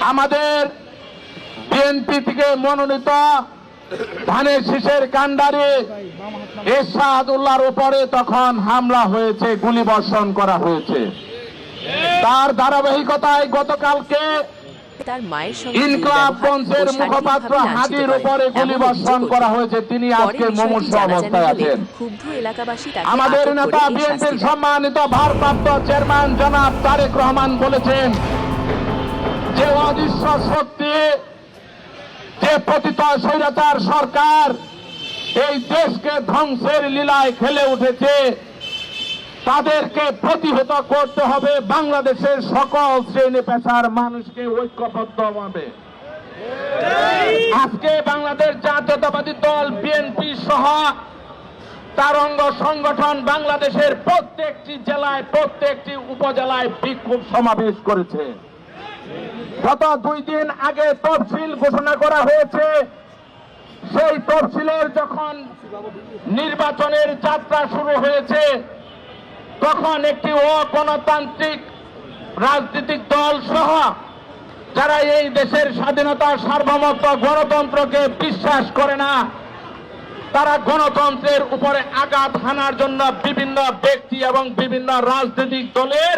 আমাদের বিএনপি থেকে মনোনীত ধানের শীষের কাণ্ডারি এরশাদুল্লাহর উপরে তখন হামলা হয়েছে গুলি বর্ষণ করা হয়েছে। তার ধারাবাহিকতায় গতকালকে ইনকলাব মঞ্চের মুখপাত্র হাজির উপরে গুলি বর্ষণ করা হয়েছে। তিনি আজকে মুমূর্ষ অবস্থায় আছেন। আমাদের নেতা বিএনপির সম্মানিত ভারপ্রাপ্ত চেয়ারম্যান জনাব তারেক রহমান বলেছেন যে অদৃশ্য শক্তি যে পতিত স্বৈরাচার সরকার এই দেশকে ধ্বংসের লীলায় খেলে উঠেছে, তাদেরকে প্রতিহত করতে হবে বাংলাদেশের সকল শ্রেণি পেশার মানুষকে ঐক্যবদ্ধভাবে। আজকে বাংলাদেশ জাতীয়তাবাদী দল, বিএনপি সহ তার অঙ্গ সংগঠন বাংলাদেশের প্রত্যেকটি জেলায়, প্রত্যেকটি উপজেলায় বিক্ষোভ সমাবেশ করেছে। গত দুই দিন আগে তফসিল ঘোষণা করা হয়েছে, সেই তফসিলের যখন নির্বাচনের যাত্রা শুরু হয়েছে, তখন একটি অগণতান্ত্রিক রাজনৈতিক দল সহ যারা এই দেশের স্বাধীনতা সার্বভৌমত্ব গণতন্ত্রকে বিশ্বাস করে না, তারা গণতন্ত্রের উপরে আঘাত হানার জন্য বিভিন্ন ব্যক্তি এবং বিভিন্ন রাজনৈতিক দলের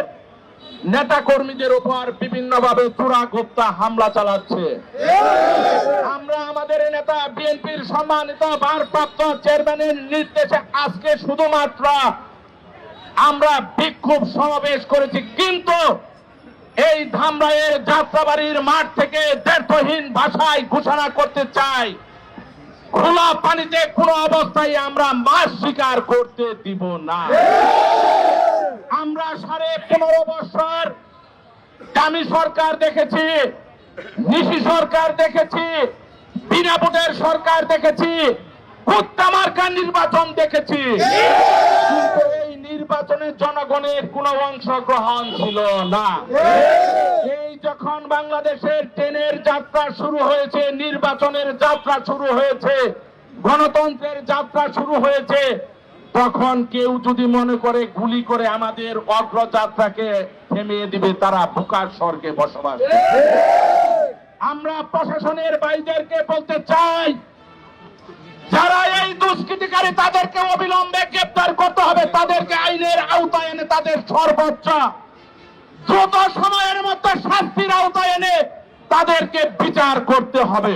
নেতা কর্মীদের উপর বিভিন্নভাবে চূড়া গোপ্তা হামলা চালাচ্ছে। আমরা আমাদের নেতা বিএনপির সম্মানিত ভারপ্রাপ্ত চেয়ারম্যানের নির্দেশে আজকে শুধুমাত্র আমরা বিক্ষোভ সমাবেশ করেছি, কিন্তু এই ধামরাইয়ের যাত্রাবাড়ির মাঠ থেকে দ্ব্যর্থহীন ভাষায় ঘোষণা করতে চাই। খোলা পানিতে কোনো অবস্থায় আমরা মাছ শিকার করতে দিব না। আমরা সাড়ে পনেরো বছর দামি সরকার দেখেছি, নিশি সরকার দেখেছি, বিনা ভোটের সরকার দেখেছি কুত্তামার্কা নির্বাচন দেখেছি। এই নির্বাচনে জনগণের কোনো অংশগ্রহণ ছিল না। এই যখন বাংলাদেশের ট্রেনের যাত্রা শুরু হয়েছে, নির্বাচনের যাত্রা শুরু হয়েছে, গণতন্ত্রের যাত্রা শুরু হয়েছে তখন কেউ যদি মনে করে গুলি করে আমাদের অগ্রযাত্রাকে থেমিয়ে দিবে, তারা বোকার স্বর্গে বসবাস আমরা প্রশাসনের বাইদেরকে বলতে চাই, যারা এই দুষ্কৃতিকারী তাদেরকে অবিলম্বে গ্রেপ্তার করতে হবে, তাদেরকে আইনের আওতায় এনে তাদের সর্বোচ্চ দ্রুত সময়ের মধ্যে শাস্তির আওতায় এনে তাদেরকে বিচার করতে হবে।